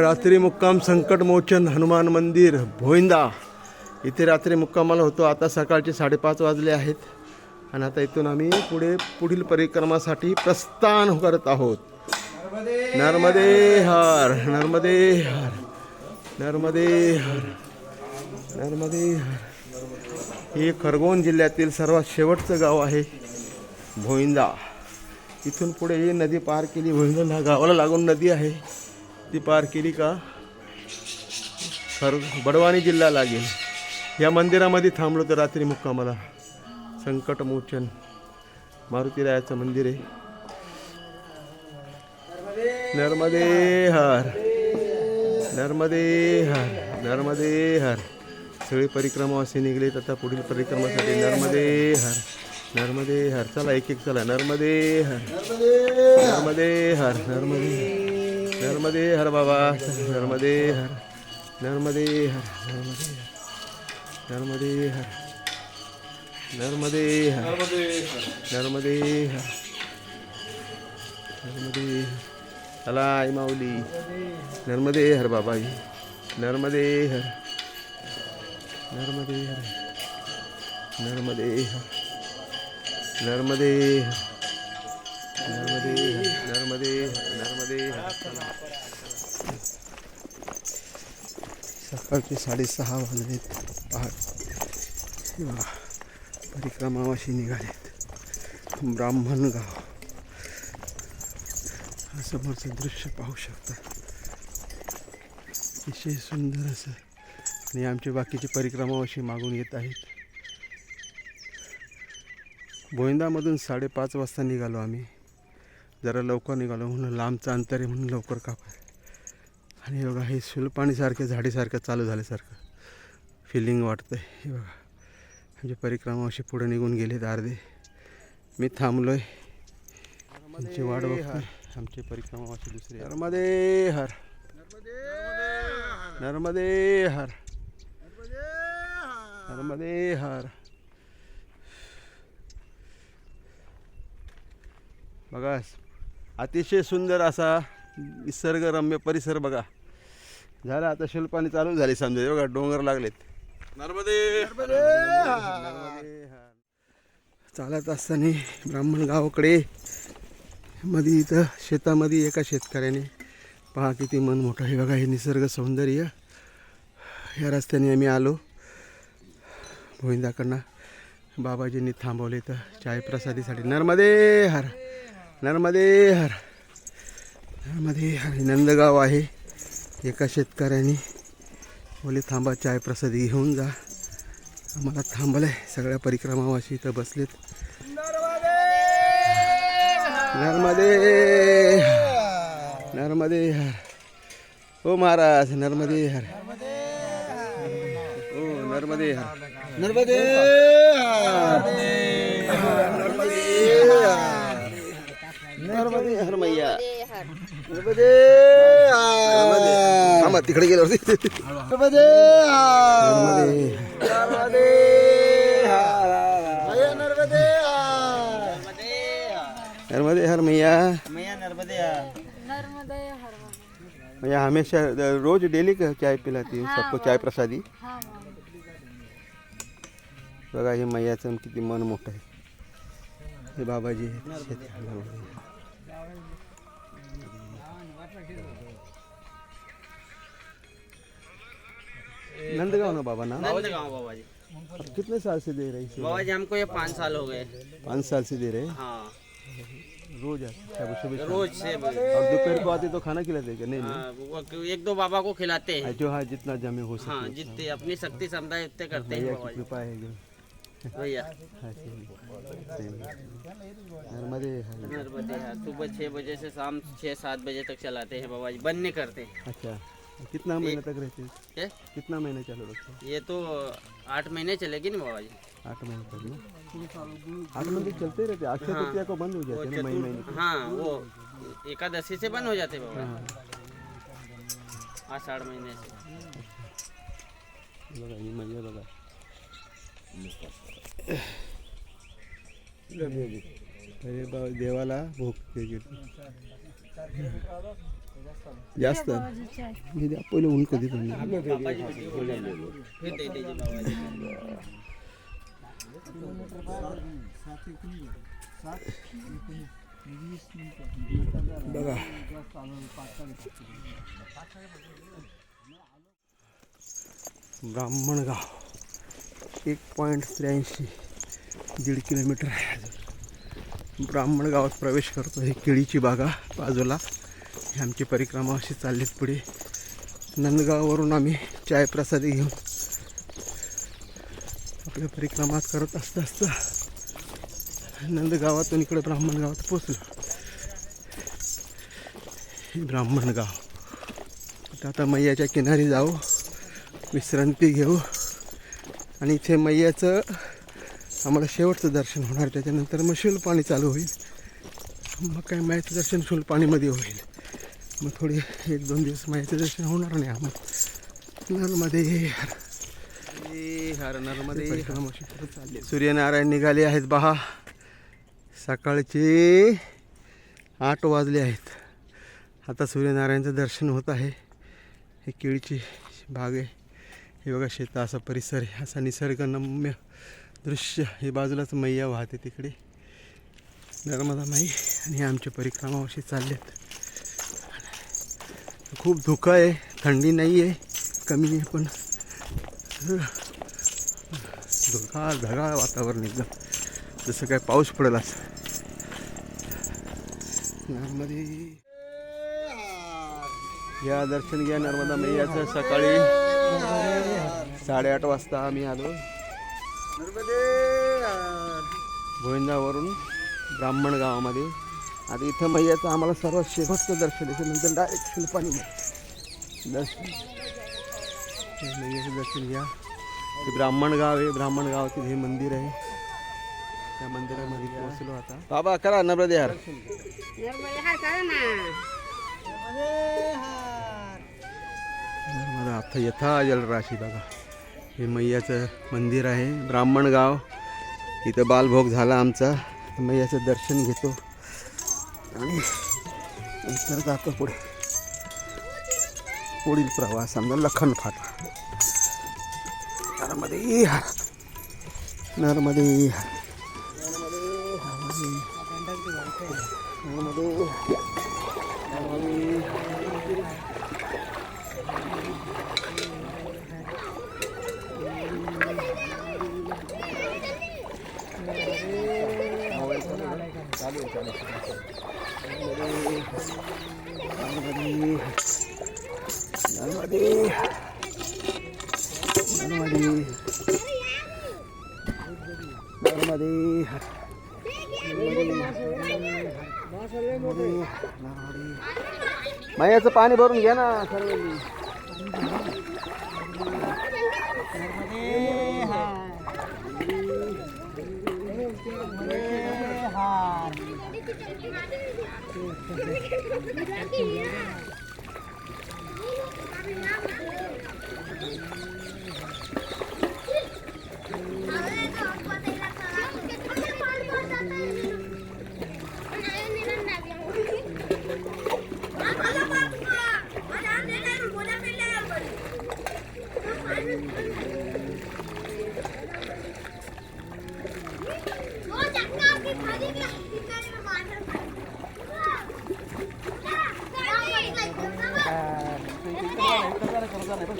रात्री मुक्काम संकट मोचन हनुमान मंदिर भोईंदा. इथे रात्री मुक्कामाला होतो. आता सकाळचे साडेपाच वाजले आहेत. आणि आता इथून आम्ही पुढे पुढील परिक्रमासाठी प्रस्थान करत आहोत. नर्मदे हर नर्मदे हर नर्मदे हर नर्मदे हर. हे खरगोन जिल्ह्यातील सर्वात शेवटचं गाव आहे भोईंदा. इथून पुढे ही नदी पार केली. भोईंदा गावाला लागून नदी आहे. ती पार केली का? सर बडवाणी जिल्हा लागेल. या मंदिरामध्ये थांबलो तर रात्री मुक्कामाला. संकटमोचन मारुतीरायाचं मंदिर आहे. नर्मदे हर. नर्मदे हर. नर्मदे हर. सगळी परिक्रमा असे निघलेत आता पुढील परिक्रमासाठी. नर्मदे हर. नर्मदे हर चला एक एक चला नर्मदे हर नर्मदे हर नर्मदे नर्मदे हर बाबा नर्मदे हर नर्मदे हर नर्मदे हर नर्मदे हर नर्मदे हर नर्मदे हर नर्मदे आई माऊली नर्मदे हर बाबाई नर्मदे हर नर्मदे हर नर्मदे हर नर्मदे नर्मदे नर्मदे नर्मदे. सकाळचे साडेसहा वाजलेत. पहाट परिक्रमावाशी निघालेत. ब्राह्मणगाव हा समोरचं दृश्य पाहू शकता. अतिशय सुंदर असं. आणि आमचे बाकीचे परिक्रमावाशी मागून येत आहेत. भोईंदामधून साडेपाच वाजता निघालो आम्ही. जरा लवकर निघालो म्हणून लांबचं अंतर आहे म्हणून लवकर कापा आणि बघा हे सुलपाणीसारखे झाडीसारखं चालू झाल्यासारखं फिलिंग वाटतंय. हे बघा म्हणजे परिक्रमा अशी पुढे निघून गेलेत अर्धे. मी थांबलोय. आमची वाट बघतोय. आमची परिक्रमा अशी दुसरी. नर्मदे हर. नर्मदे हर. नर्मदे हर. बघा अतिशय सुंदर असा निसर्गरम्य परिसर बघा. झाला आता शिल्पानी चालू झाली समजा. बघा डोंगर लागलेत. नर्मदे! चालत असताना ब्राह्मण गावाकडे मध्ये इथं शेतामध्ये एका शेतकऱ्याने पहा किती मन मोठं आहे. बघा हे निसर्ग सौंदर्य. या रस्त्याने आम्ही आलो. भोईंदाकडनं बाबाजींनी थांबवले तर चाय प्रसादीसाठी नर्मदे! हर! नर्मदे हर नर्मदे हर नंदगाव आहे. एका शेतकऱ्याने बोले थांबा चाय प्रसादी घेऊन जा. आम्हाला थांबलं आहे सगळ्या परिक्रमावाशी इथं बसलेत. नर्मदे नर्मदे हर हो महाराज नर्मदे हर हो नर्मदे हर नर्मदे नर्मदे हर मैया नर्मदे. थांबा तिकडे गेल्यावरती नर्मदे नर्मदे नर्मदे नर्मदे नर्मदे हर मैया मैया नर्मदे नर्मदे हर मैया हमेशा रोज डेली का चाय पिलाती सबको चाय प्रसादी? हाँ बघा हे मैयाचं किती मन मोठं आहे. हे बाबाजी नंदगांव ना बाबा ना नंदगांव बाबा जी। अब कितने साल से दे रही बाबा जी हमको ये पाँच साल हो गए। पाँच साल से दे रहे हैं? हाँ। रोज शाम सुबह रोज से और दोपहर को आते तो खाना खिलाते हैं क्या? नहीं नहीं। हाँ, वो एक दो बाबा को खिलाते हैं। जो हाँ जितना जमे हो सके। हाँ जितने अपनी शक्ति क्षमता है उतने करते हैं कृपा है जो। भैया। हाँ, नर्मदे सुबह छः बजे से शाम छः सात बजे तक चलाते हैं बाबा जी। बंद नहीं करते अच्छा। कितना महीने तक रहते हैं? ये कितना महीने चालू रखते हैं ये तो आठ महीने चलेगी ना बाबा जी। आठ महीने तक ना? आठ महीने चलते रहते हैं। अक्षय हाँ। तृतीया को बंद हो जाते हैं महीने महीने हाँ वो एकादशी से बंद हो जाते हैं बाबा जी। आषाढ़ महीने से। बघा ही मैया बघा अरे देवाला भोग जास्त. बाबाजीची द्या पहिले ऊन कधी पण बघा. ब्राह्मणगाव एक पॉईंट त्र्याऐंशी दीड किलोमीटर आहे. ब्राह्मण गावात प्रवेश करतो हे केळीची बागा बाजूला. ही आमची परिक्रमा अशी चाललीच पुढे. नंदगाववरून आम्ही चायप्रसादी घेऊन आपल्या परिक्रमात करत असता असता नंदगावातून इकडे ब्राह्मण गावात पोचलो हे ब्राह्मण गाव. आता मैयाच्या किनारी जाऊ विश्रांती घेऊ आणि इथे मैयाचं आम्हाला शेवटचं दर्शन होणार. त्याच्यानंतर मग शुलपाणी चालू होईल. मग काय मैयाचं दर्शन शुलपाणीमध्ये होईल. मग थोडी एक दोन दिवस मायाचं दर्शन होणार नाही आम्हाला. नर्मदे हर. नर्मदे चालले. सूर्यनारायण निघाले आहेत बहा. सकाळचे आठ वाजले आहेत. आता सूर्यनारायणचं दर्शन होत आहे. हे केळीची बाग आहे. हे बघा शेता असा परिसर आहे. असा निसर्गनम्य दृश्य हे बाजूलाच मैया वाहते तिकडे. नर्मदा माई आणि हे आमचे परिक्रमा अशी चाललेत. खूप धुकं आहे थंडी नाही आहे कमी आहे पण धुका ढगाळ वातावरण एकदम. जसं काय पाऊस पडेल असं नर्मदे. घ्या दर्शन घ्या नर्मदा मैयाचं सकाळी. साडेआठ वाजता आम्ही आलो. भोयंदावरून ब्राह्मण गावामध्ये. आता इथं मैयाचं आम्हाला सर्वात शेवटचं दर्शन आहे. नंतर डायरेक्ट शिल्पानी दर्शन. मैयाचं दर्शन घ्या. हे ब्राह्मण गाव आहे. ब्राह्मण गावातील हे मंदिर आहे. त्या मंदिरामध्ये पोहोचलो आता. बाबा करा नर्मदे हार नर्मदा आता यथा जलराशी बघा. हे मैयाचं मंदिर आहे. ब्राह्मण गाव. इथं बालभोग झाला आमचा. मैयाचं दर्शन घेतो. आणि नंतर जातो पुढे. पुढील प्रवास आमचा लखन फाटा नर्मदे हर. नर्मदे हर. नर्मदे नर्मदे याचं पाणी भरून घ्या ना सर्व.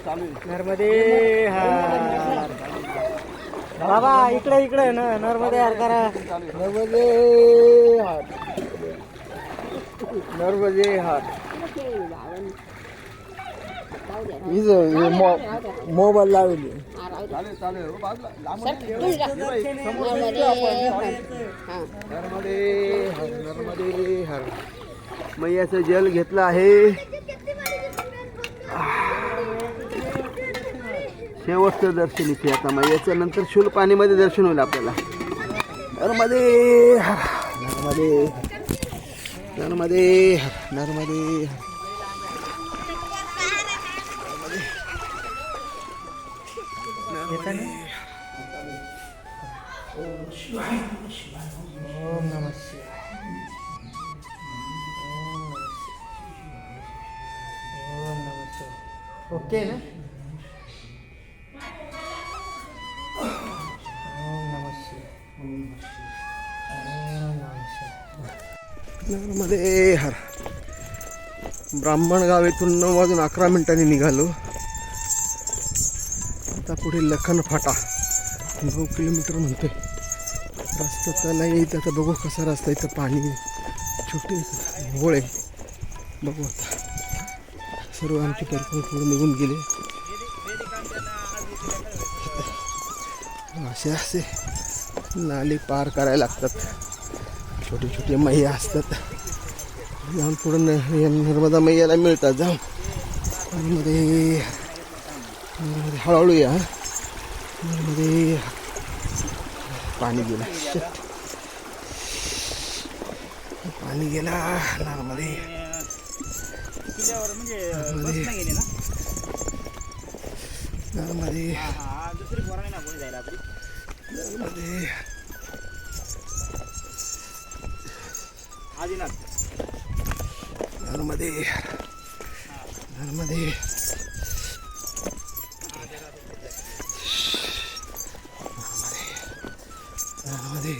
नर्मदे हार बाबा इकडे इकडे न नर्मदे हार करा नर्मदे हार नर्मदे हार मोबाईल लावली. नर्मदे हर नर्मदे हर मैयाचं जल घेतलं आहे. शेवटचं दर्शन इथे आता मग याच्यानंतर शूल पाणीमध्ये दर्शन होईल आपल्याला. नर्मदे नर्मदे नर्मदे नर्मदे ओके ना? अरे हर ब्राह्मण गाव येथून नऊ वाजून अकरा मिनिटांनी निघालो. आता पुढे लखन फाटा. नऊ किलोमीटर म्हणतोय. रस्ता तर नाही इथं आता बघू कसा रस्ता इथं पाणी छोटे होळे बघू आता. सर्व आमचे परिक्रमा पुढे निघून गेले. असे असे. नाले पार करायला लागतात. छोटे छोटे मैया असतात. जाऊन पुढं न- या नर्मदा मैयाला मिळतात जाऊन. नर्मदे हळूहळू या नर्मदे. पाणी गेला. पाणी गेला. नर्मदे. नर्मदे. नर्मदे. नर्मदे. नर्मदे नर्मदे नर्मदे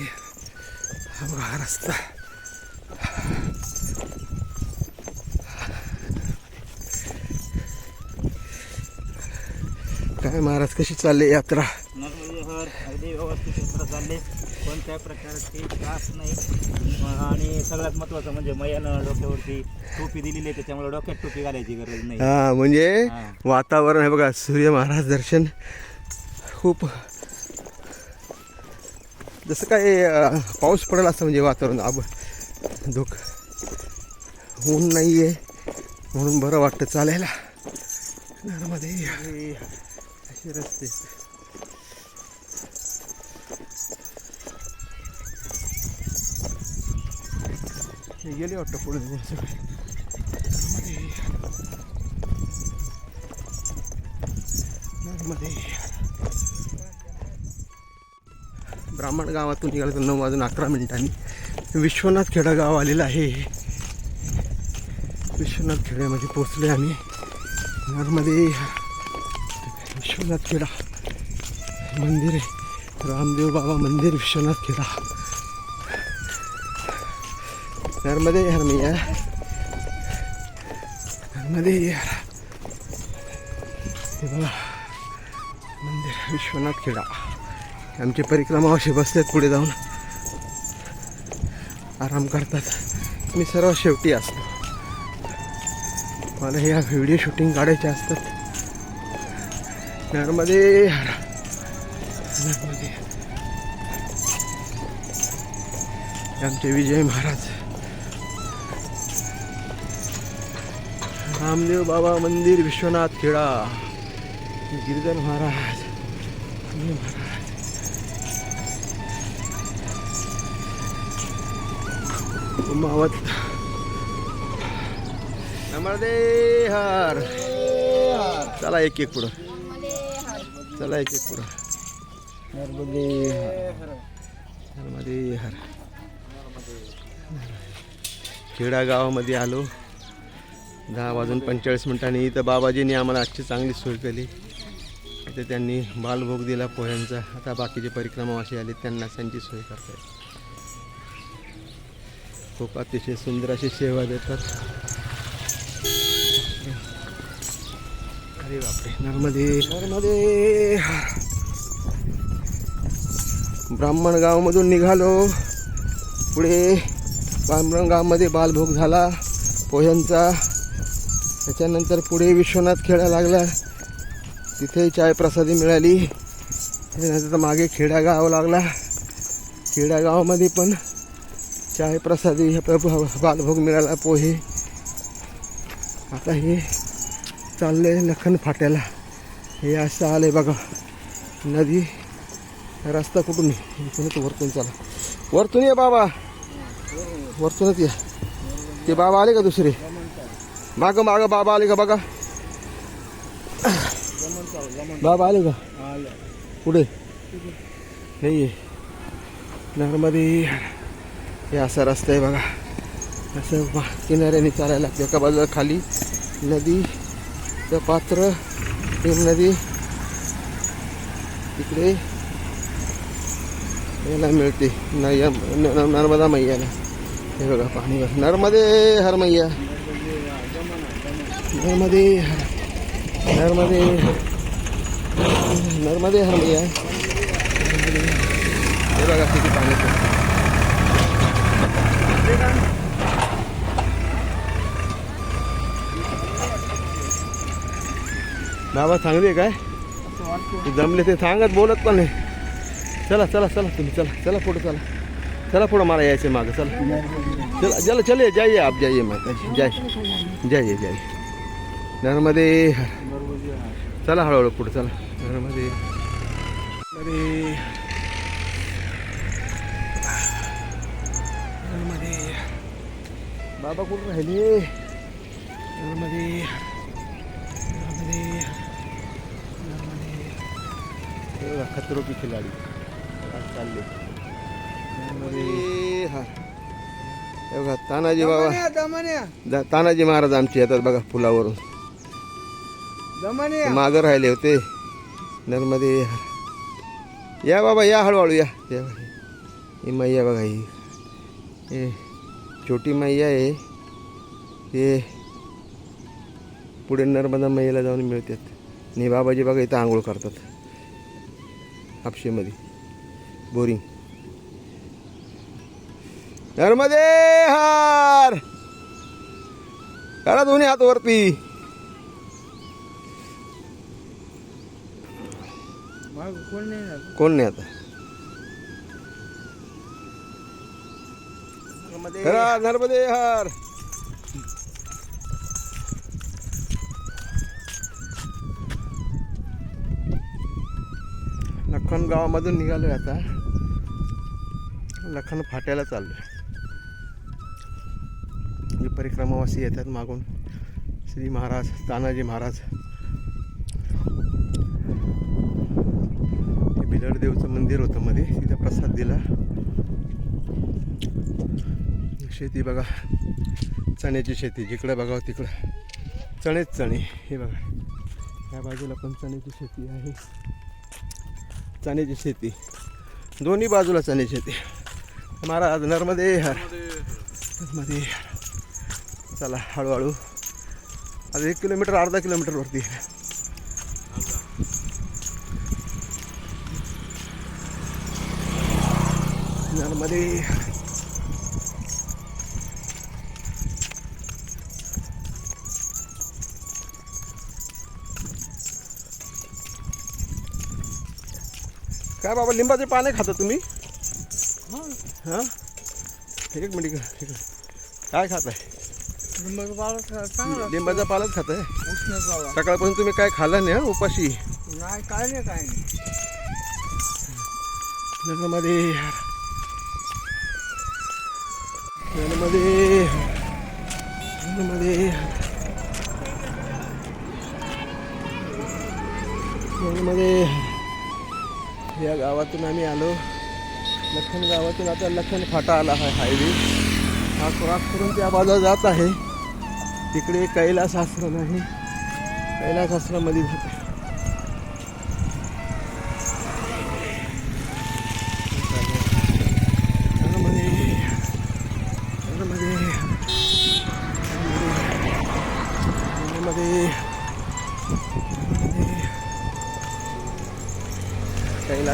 हा बघा हा रस्ता. काय महाराज कशी चालली यात्रा? नर्मदेहर अगदी व्यवस्थित यंत्र चालले. कोणत्याही प्रकारची त्रास नाही. आणि सगळ्यात महत्त्वाचं म्हणजे मैयानं डोक्यावरती टोपी दिलेली आहे त्याच्यामुळे डोक्यात टोपी घालायची गरज नाही. हा म्हणजे. वातावरण आहे बघा सूर्य महाराज दर्शन खूप जसं काय पाऊस पडेल असं म्हणजे वातावरण आब धुक ऊन नाही आहे म्हणून बरं वाटतं चालायला. नर्मदे. असे रस्ते. हे गेले वाटतं पुढे निघून सगळे ब्राह्मण गावातून निघालं तर नऊ वाजून अकरा मिनिटांनी विश्वनाथ खेडा गाव आलेलं आहे. विश्वनाथ खेड्यामध्ये पोचले आम्ही नर्मदे विश्वनाथ खेडा मंदिर आहे. रामदेव बाबा मंदिर विश्वनाथ खेडा. नर्मदे हर मैया नर्मदे हर हे बघा. मंदिर विश्वनाथ खेडा. आमचे परिक्रमा अशी बसलेत पुढे जाऊन. आराम करतात. मी सर्व शेवटी असतो. मला ह्या व्हिडिओ शूटिंग काढायचे असतात. नर्मदे हर नर्मदे आमचे विजय महाराज. रामदेव बाबा मंदिर विश्वनाथ खेडा. गिरधर महाराज. महाराज. मावत नमर्दे हर. चला एक एक पुढं. चला एक एक पुढं. नर्मदे नर्मदे हर. खेडा गावामध्ये आलो. दहा वाजून पंचेचाळीस मिनिटांनी. इथं बाबाजींनी आम्हाला आजची चांगली सोय केली. इथे त्यांनी बालभोग दिला पोह्यांचा. आता बाकीचे परिक्रमावासी आले त्यांना त्यांची सोय करतात खूप अतिशय सुंदर अशी सेवा देतात. अरे बापरे नर्मदे. नर्मदे. ब्राह्मण गावामधून निघालो. पुढे ब्राह्मण गावामध्ये बालभोग झाला. पोह्यांचा त्याच्यानंतर पुढे विश्वनाथ खेळा लागला. तिथे चाय प्रसादी मिळाली त्यानंतर मागे खेडागाव लागला. खेडागावामध्ये पण चाय प्रसादी बालभोग मिळाला पोहे. आता हे चालले लखन फाट्याला. हे असं आलंय बघा. नदी रस्ता कुठून? इथूनच वरतून चला. वरतून ये बाबा. वरतूनच या. ते बाबा आले का दुसरे? माग माग बाबा आले का बघा बाबा आले का पुढे नाही आहे नर्मदे हे असा रस्ता आहे बघा असं किनाऱ्याने चालायला लागते एका बाजूला खाली नदी तर पात्र भीम नदी तिकडे याला मिळते नर्मदा मैयाला हे बघा पाणी नर्मदे हर मैया नर्मदे नर्मदे नर्मदे हर पाणी बाबा चांगली आहे काय? जमले ते सांगत बोलत नाही. चला चला चला तुम्ही, चला चला पुढे, चला. चला पुढं मला यायचं मागं, चला. चला चला, चले जाइए आप जाइए माता जी जाय. जाइए जाइए नर्मदे. चला हळूहळू पुढे चला. नर्मदे. नर्मदे. नर्मदे. बाबा कुठं राहिले? नर्मदे. नर्मदे. खतरो की खिलाडी. चालले. नर्मदे. हा. बघा तानाजी बाबा. तानाजी महाराज आमचे येतात बघा पुलावरून. मागं राहिले होते. नर्मदे. या बाबा या हळूहळू या. या ही मैया बघा ही. हे छोटी मैया आहे. ते पुढे नर्मदा मैयाला जाऊन मिळतात. आणि बाबाजी बघा इथं आंघोळ करतात. हापशेमध्ये. बोरिंग. नर्मदे हार! करा दोन्ही हात वरती. कोण नाही आता? नर्मदे. हार. लखन गावामधून निघालोय आता. लखन फाट्याला चाललोय. जे परिक्रमावासी येतात मागून. श्री महाराज तानाजी महाराज. हे मंदिर होतं मध्ये. तिथे प्रसाद दिला. शेती बघा. चण्याची शेती. जिकडे बघावं तिकडं. चणेच चणे. हे बघा. या बाजूला पण चण्याची शेती आहे. चण्याची शेती. दोन्ही बाजूला चण्याची शेती. महाराज नर्मदे हर. नर्मदे चला हळूहळू. आता एक किलोमीटर अर्धा किलोमीटरवरती हर. काय बाबा लिंबाचे पाने खाता तुम्ही? हां? एक मिनिट. काय खाताय? लिंबाचा पालाच खाताय? सकाळपासून तुम्ही काय खाल्ला नाही हं उपाशी? नाही काय नाही काय नाही. जन्ममध्ये जन्ममध्ये जन्ममध्ये जन्ममध्ये या गावातून आम्ही आलो. लखन गावातून आता लखन फाटा आला हा हायवे. हा क्रॉस करून त्या बाजूला जात आहे. तिकडे कैलास आश्रम आहे. कैलास आश्रममध्ये जात आहे.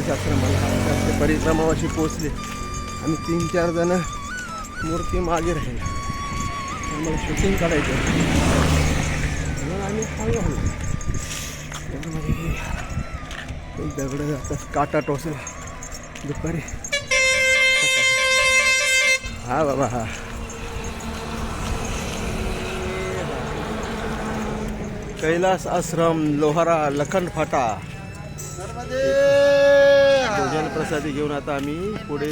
कैलास आश्रमाला जास्त परिक्रमावाशी पोचले आणि तीन चार जण मूर्ती मागे राहील. मग शूटिंग काढायचं म्हणून आम्ही चालू दगड जातात काटा टोचला. दुपारी. हा बाबा हा. कैलास आश्रम लोहारा लखन फाटा भोजन प्रसादी घेऊन आता आम्ही पुढे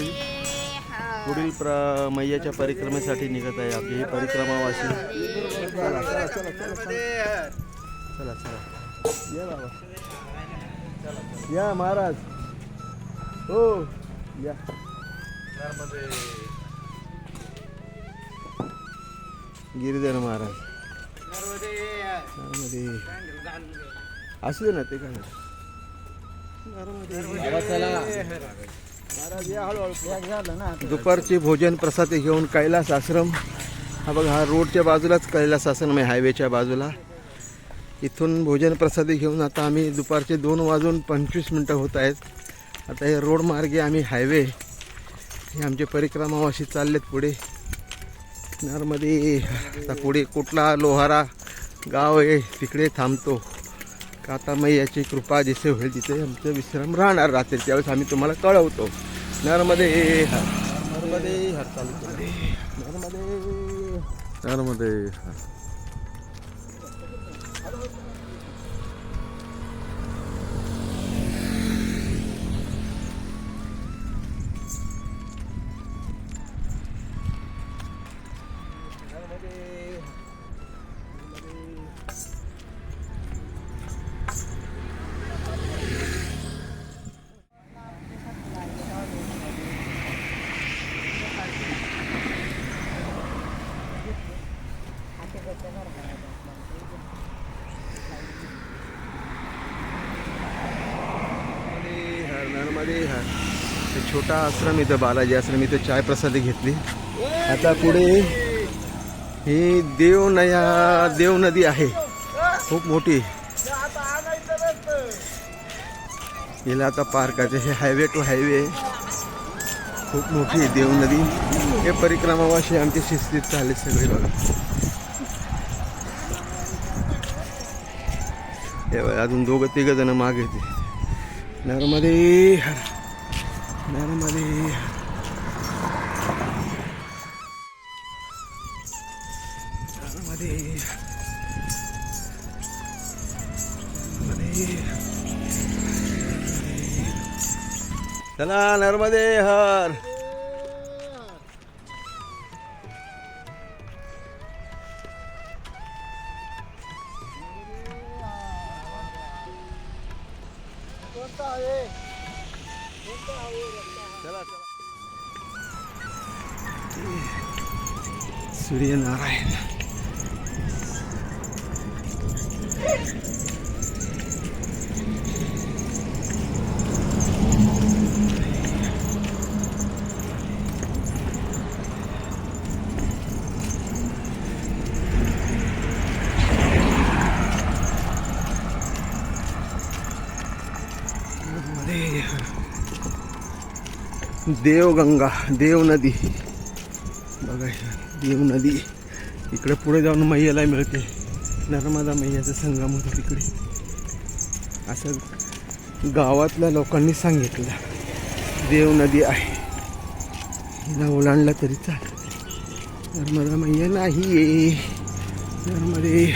पुढील प्र मैयाच्या परिक्रमेसाठी निघत आहे. आपली ही परिक्रमावासी. चला चला चला चला चला. या बाबा. या महाराज. हो या. गिरिधर महाराज. असू दे ना ते काय दुपारचे भोजन प्रसाद घेऊन कैलास आश्रम. हा बघा हा रोडच्या बाजूलाच कैलास आश्रम आहे हायवेच्या बाजूला. इथून भोजन प्रसादी घेऊन आता आम्ही दुपारचे दोन वाजून पंचवीस मिनटं होत आहेत. आता हे रोड मार्गे आम्ही हायवे हे आमचे परिक्रमावाशी चाललेत पुढे. नरमध्ये आता पुढे कुठला लोहारा गाव आहे तिकडे थांबतो. काता मैयाची कृपा जिथे होईल तिथे आमचं विश्राम राहणार रात्री. त्यावेळेस आम्ही तुम्हाला कळवतो. नर्मदे हर नर्मदे हर चालू हर छोटा आश्रम इथं बालाजी आश्रम इथं चाय प्रसादी घेतली. आता पुढे ही देव नया देव नदी आहे. खूप मोठी. हिला आता पार करायचं हे हायवे टू हायवे खूप मोठी आहे देव नदी. हे परिक्रमावाशी आमची शिस्तीत चालले सगळे बघा. हे अजून दोघं तिघ जण मागे येते नर्मदे हर. नर्मदे हर नर्मदे नर्मदे चला नर्मदे हर. सूर्यनारायण देवगंगा देव नदी बघा हे देव नदी. इकडे पुढे जाऊन मैयाला मिळते. नर्मदा मैयाचा संगम होतो तिकडे. असं गावातल्या लोकांनी सांगितलं. देव नदी आहे. हिला ओलांडला तरी चालत. नर्मदा मैया नाही आहे नर्मदे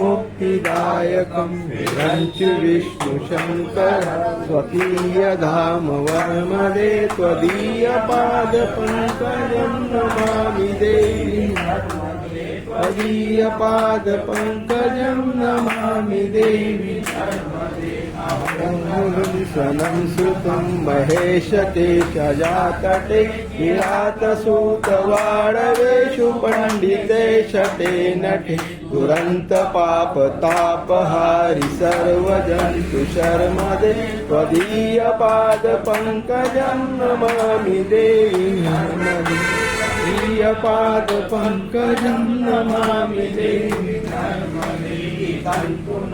मुक्तिदायकं विरञ्च विष्णुशङ्कर स्वकीयधाम वर्मदे त्वदीयपादपङ्कजं नमामि देवी त्वदीयपादपङ्कजं नमामि देवि सुतं श्रुतं महेश ते शजातटे किरातसूतवाडवेषु पण्डिते शटे नटे दुरन्त पाप तापहारि सर्वजन्तु शर्मदे त्वदीयपादपङ्कजं नमामि देवि नर्मदे पङ्कजं नमामि देवि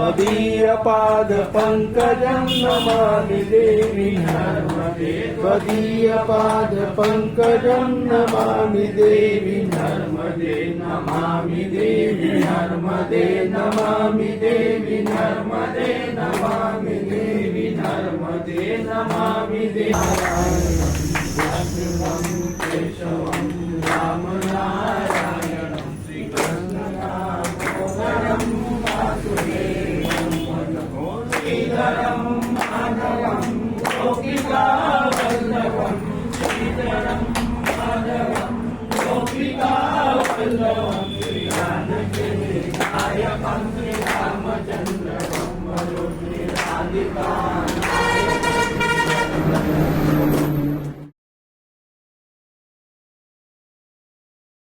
त्वदीयपादपङ्कजं नमामि देवि नर्मदे त्वदीयपादपङ्कजं नमामि देवि नर्मदे नमामि देवि नर्मदे नमामि देवि नर्मदे नमामि देवि नर्मदे नमामि देवि केशवं Ram Jayam Jayam Jayam Jayam Jayam Jayam